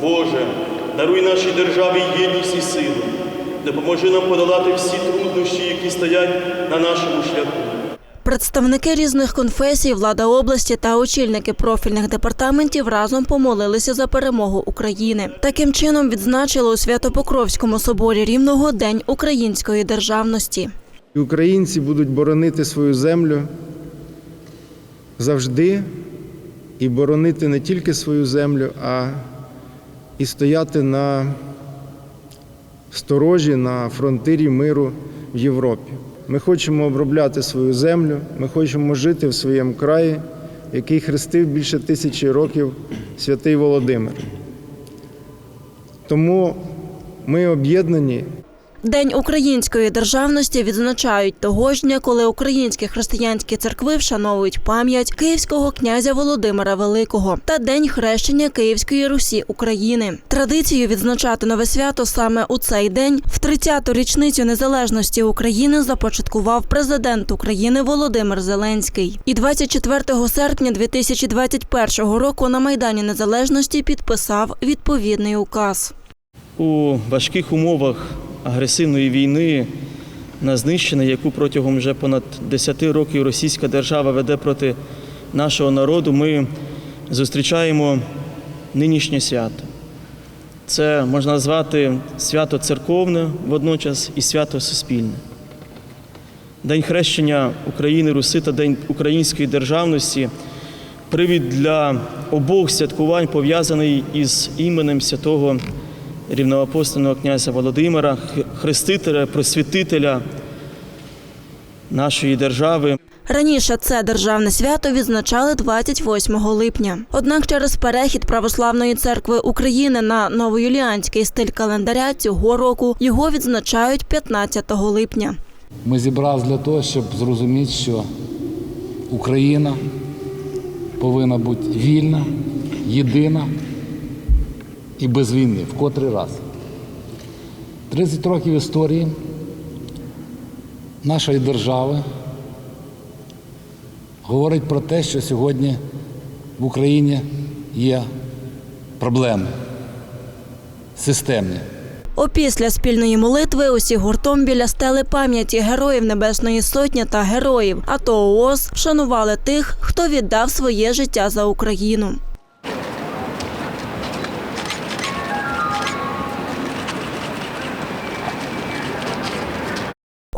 Боже, даруй нашій державі єдність і силу. Допоможи нам подолати всі труднощі, які стоять на нашому шляху. Представники різних конфесій, влада області та очільники профільних департаментів разом помолилися за перемогу України. Таким чином відзначили у Свято-Покровському соборі Рівного День української державності. Українці будуть боронити свою землю завжди і боронити не тільки свою землю, а і стояти на сторожі на фронтирі миру в Європі. Ми хочемо обробляти свою землю, ми хочемо жити в своєму краї, який хрестив більше тисячі років святий Володимир. Тому ми об'єднані День української державності відзначають того ж дня, коли українські християнські церкви вшановують пам'ять київського князя Володимира Великого та День хрещення Київської Русі України. Традицію відзначати нове свято саме у цей день в 30-ту річницю незалежності України започаткував президент України Володимир Зеленський. І 24 серпня 2021 року на майдані Незалежності підписав відповідний указ. У важких умовах агресивної війни на знищення, яку протягом вже понад 10 років російська держава веде проти нашого народу, ми зустрічаємо нинішнє свято. Це можна назвати свято церковне водночас і свято суспільне. День хрещення України, Руси та День української державності привід для обох святкувань пов'язаний із іменем святого рівноапостольного князя Володимира, хрестителя, просвітителя нашої держави. Раніше це державне свято відзначали 28 липня. Однак через перехід Православної церкви України на новоюліанський стиль календаря цього року його відзначають 15 липня. Ми зібралися для того, щоб зрозуміти, що Україна повинна бути вільна, єдина і без війни в котрий раз. 30 років історії нашої держави говорить про те, що сьогодні в Україні є проблеми системні. Опісля спільної молитви усі гуртом біля стели пам'яті героїв Небесної Сотні та героїв АТО ООС вшанували тих, хто віддав своє життя за Україну.